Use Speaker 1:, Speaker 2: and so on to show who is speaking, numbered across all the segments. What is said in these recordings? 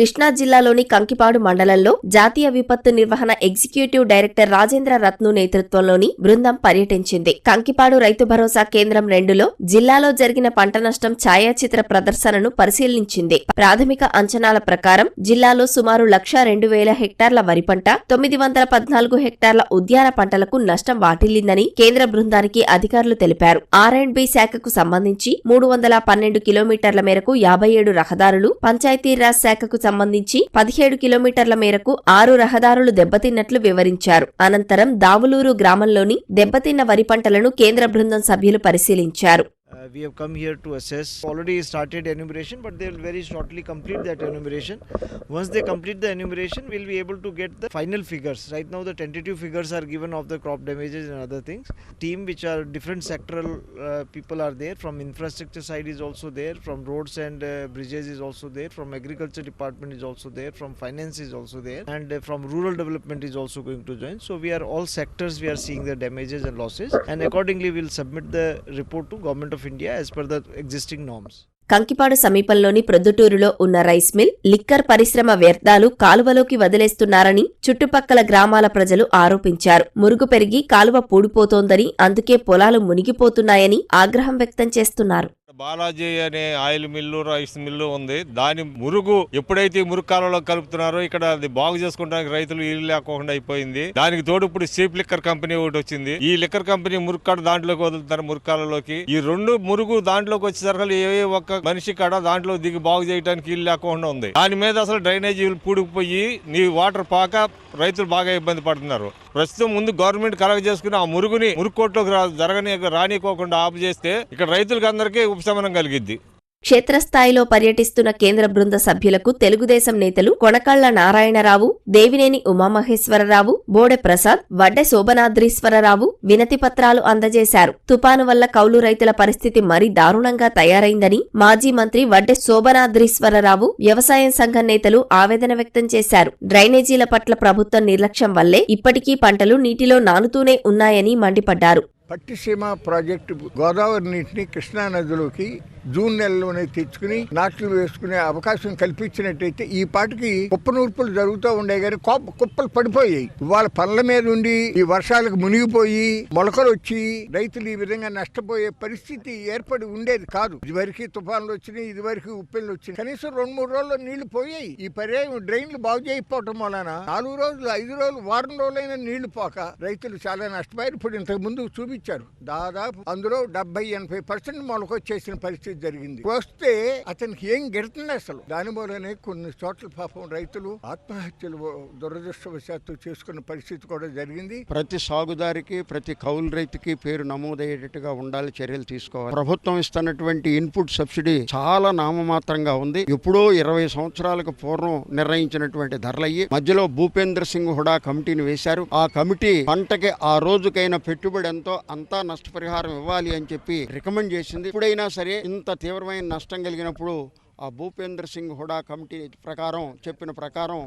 Speaker 1: కృష్ణా జిల్లాలోని కంకిపాడు మండలంలో జాతీయ విపత్తు నిర్వహణ ఎగ్జిక్యూటివ్ డైరెక్టర్ రాజేంద్ర రత్ను నేతృత్వంలోని బృందం పర్యటించింది. కంకిపాడు రైతు భరోసా కేంద్రం రెండులో జిల్లాలో జరిగిన పంట నష్టం ఛాయాచిత్ర ప్రదర్శనను పరిశీలించింది. ప్రాథమిక అంచనాల ప్రకారం జిల్లాలో సుమారు లక్ష రెండు వేల హెక్టార్ల వరి పంట తొమ్మిది వందల పద్నాలుగు హెక్టార్ల ఉద్యాన పంటలకు నష్టం వాటిల్లిందని కేంద్ర బృందానికి అధికారులు తెలిపారు. ఆర్ అండ్ బి శాఖకు సంబంధించి మూడు వందల పన్నెండు కిలోమీటర్ల మేరకు యాభై ఏడు రహదారులు పంచాయతీరాజ్ శాఖకు సంబంధించి పదిహేడు కిలోమీటర్ల మేరకు ఆరు రహదారులు దెబ్బతిన్నట్లు వివరించారు. అనంతరం దావులూరు గ్రామంలోని దెబ్బతిన్న వరి పంటలను కేంద్ర బృందం సభ్యులు పరిశీలించారు.
Speaker 2: Uh, we have come here to assess. Already started enumeration, but they will very shortly complete that enumeration. Once they complete the enumeration, we'll be able to get the final figures. Right now, the tentative figures are given of the crop damages and other things. Team which are different sectoral uh, people are there. From infrastructure side is also there. From roads and uh, bridges is also there. From agriculture department is also there. From finance is also there. And uh, from rural development is also going to join. So we are all sectors. We are seeing the damages and losses, and accordingly, we'll submit the report to Government of of India as per the existing norms.
Speaker 1: Kankipadu సమీపంలోని ప్రొద్దుటూరులో ఉన్న rice mill liquor పరిశ్రమ వ్యర్థాలు కాలువలోకి వదిలేస్తున్నారని చుట్టుపక్కల గ్రామాల ప్రజలు ఆరోపించారు మురుగు పెరిగి కాలువ పూడిపోతోందని అందుకే పొలాలు మునిగిపోతున్నాయని ఆగ్రహం వ్యక్తం చేస్తున్నారు
Speaker 3: బాలాజీ అనే ఆయిల్ మిల్లు రైస్ మిల్లు ఉంది. దాని మురుగు ఎప్పుడైతే ఈ మురుగు కాలంలో కలుపుతున్నారో ఇక్కడ అది బాగు చేసుకోవడానికి రైతులు ఇల్లు లేకుండా అయిపోయింది. దానికి తోడు ఇప్పుడు చీప్ లిక్కర్ కంపెనీ ఒకటి వచ్చింది. ఈ లిక్కర్ కంపెనీ మురుగు కాడ దాంట్లోకి వదులుతున్నారు మురుగు కాలంలోకి. ఈ రెండు మురుగు దాంట్లోకి వచ్చేసరికి ఏ ఒక్క మనిషి కాడ దాంట్లో దిగి బాగు చేయడానికి ఇల్లు లేకుండా ఉంది. దాని మీద అసలు డ్రైనేజీలు పూడుకుపోయి నీ వాటర్ పాక రైతులు బాగా ఇబ్బంది పడుతున్నారు. ప్రస్తుతం ముందు గవర్నమెంట్ కలెక్ట్ చేసుకుని ఆ మురుగుని మురుగు కోట్లోకి రా- జరగని రానికోకుండా ఆపు చేస్తే ఇక్కడ రైతులకు అందరికీ ఉపశమనం కలిగిద్ది.
Speaker 1: క్షేత్రస్థాయిలో పర్యటిస్తున్న కేంద్ర బృంద సభ్యులకు తెలుగుదేశం నేతలు కొనకళ్ళ నారాయణరావు దేవినేని ఉమామహేశ్వరరావు బోడె ప్రసాద్ వడ్డె శోభనాద్రీశ్వరరావు వినతి పత్రాలు అందజేశారు. తుపాను వల్ల కౌలు రైతుల పరిస్థితి మరీ దారుణంగా తయారైందని మాజీ మంత్రి వడ్డె శోభనాద్రీశ్వరరావు వ్యవసాయం సంఘం నేతలు ఆవేదన వ్యక్తం చేశారు. డ్రైనేజీల పట్ల ప్రభుత్వం నిర్లక్ష్యం వల్లే ఇప్పటికీ పంటలు నీటిలో నానుతూనే ఉన్నాయని మండిపడ్డారు.
Speaker 4: పట్టిసీమ ప్రాజెక్టు గోదావరి నీటిని కృష్ణా నదిలోకి జూన్ నెలలోనే తెచ్చుకుని నాట్లు వేసుకునే అవకాశం కల్పించినట్టయితే ఈ పాటికి కుప్ప నూర్పులు జరుగుతూ ఉండే కానీ కోప కుప్పలు పడిపోయాయి. ఇవాళ పనుల మీద ఉండి ఈ వర్షాలకు మునిగిపోయి మొలకలు వచ్చి రైతులు ఈ విధంగా నష్టపోయే పరిస్థితి ఏర్పడి ఉండేది కాదు. ఇదివరకు తుఫాన్లు వచ్చినాయి ఇదివరకు ఉప్పెళ్ళు వచ్చినాయి. కనీసం రెండు మూడు రోజుల్లో నీళ్ళు పోయాయి. ఈ పర్యాయం డ్రైన్లు బాగు చేయకపోవటం వలన నాలుగు రోజులు ఐదు రోజులు వారం రోజులైన నీళ్ళు పోక రైతులు చాలా నష్టపోయారు. ఇప్పుడు ఇంతకు ముందు చూపించారు. దాదాపు అందులో డెబ్బై ఎనభై పర్సెంట్ మొలకొచ్చేసిన పరిస్థితి జరిగింది. వస్తే అతనికి ఏం గెడుతుంది అసలు? దాని మూలనే కొన్ని చోట్ల పాపం రైతులు ఆత్మహత్యలు దురదృష్టవశాత్తు చేసుకున్న పరిస్థితి కూడా జరిగింది.
Speaker 5: ప్రతి సాగుదారికి ప్రతి కౌలు రైతుకి పేరు నమోదయ్యేటట్టుగా ఉండాలి చర్యలు తీసుకోవాలి. ప్రభుత్వం ఇస్తున్నటువంటి ఇన్పుట్ సబ్సిడీ చాలా నామమాత్రంగా ఉంది. ఎప్పుడో ఇరవై సంవత్సరాలకు పూర్వం నిర్ణయించినటువంటి ధరలయ్యి మధ్యలో భూపేంద్ర సింగ్ హుడా కమిటీని వేశారు. ఆ కమిటీ పంటకి ఆ రోజుకైన పెట్టుబడి ఎంతో అంతా నష్టపరిహారం ఇవ్వాలి అని చెప్పి రికమెండ్ చేసింది. ఇప్పుడైనా సరే ఇంత తీవ్రమైన నష్టం కలిగినప్పుడు ఆ భూపేంద్ర సింగ్ హుడా కమిటీ ప్రకారం చెప్పిన ప్రకారం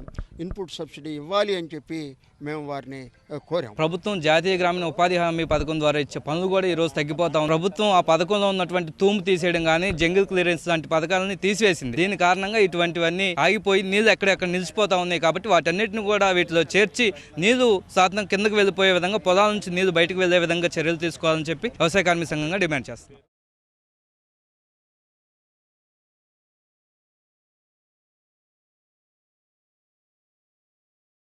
Speaker 5: ఇన్పుట్ సబ్సిడీ ఇవ్వాలి అని చెప్పి మేము వారిని కోరాం.
Speaker 6: ప్రభుత్వం జాతీయ గ్రామీణ ఉపాధి హామీ పథకం ద్వారా ఇచ్చే పనులు కూడా ఈ రోజు తగ్గిపోతాం ప్రభుత్వం ఆ పథకంలో ఉన్నటువంటి తూము తీసేయడం కానీ జంగిల్ క్లియరెన్స్ లాంటి పథకాలని తీసివేసింది. దీని కారణంగా ఇటువంటివన్నీ ఆగిపోయి నీళ్ళు ఎక్కడెక్కడ నిలిచిపోతా ఉన్నాయి కాబట్టి వాటన్నిటిని కూడా వీటిలో చేర్చి నీళ్ళు శాతం కిందకు వెళ్ళిపోయే విధంగా పొలాల నుంచి నీళ్ళు బయటకు వెళ్ళే విధంగా చర్యలు తీసుకోవాలని చెప్పి వ్యవసాయ కార్మిక సంఘంగా డిమాండ్ చేస్తుంది.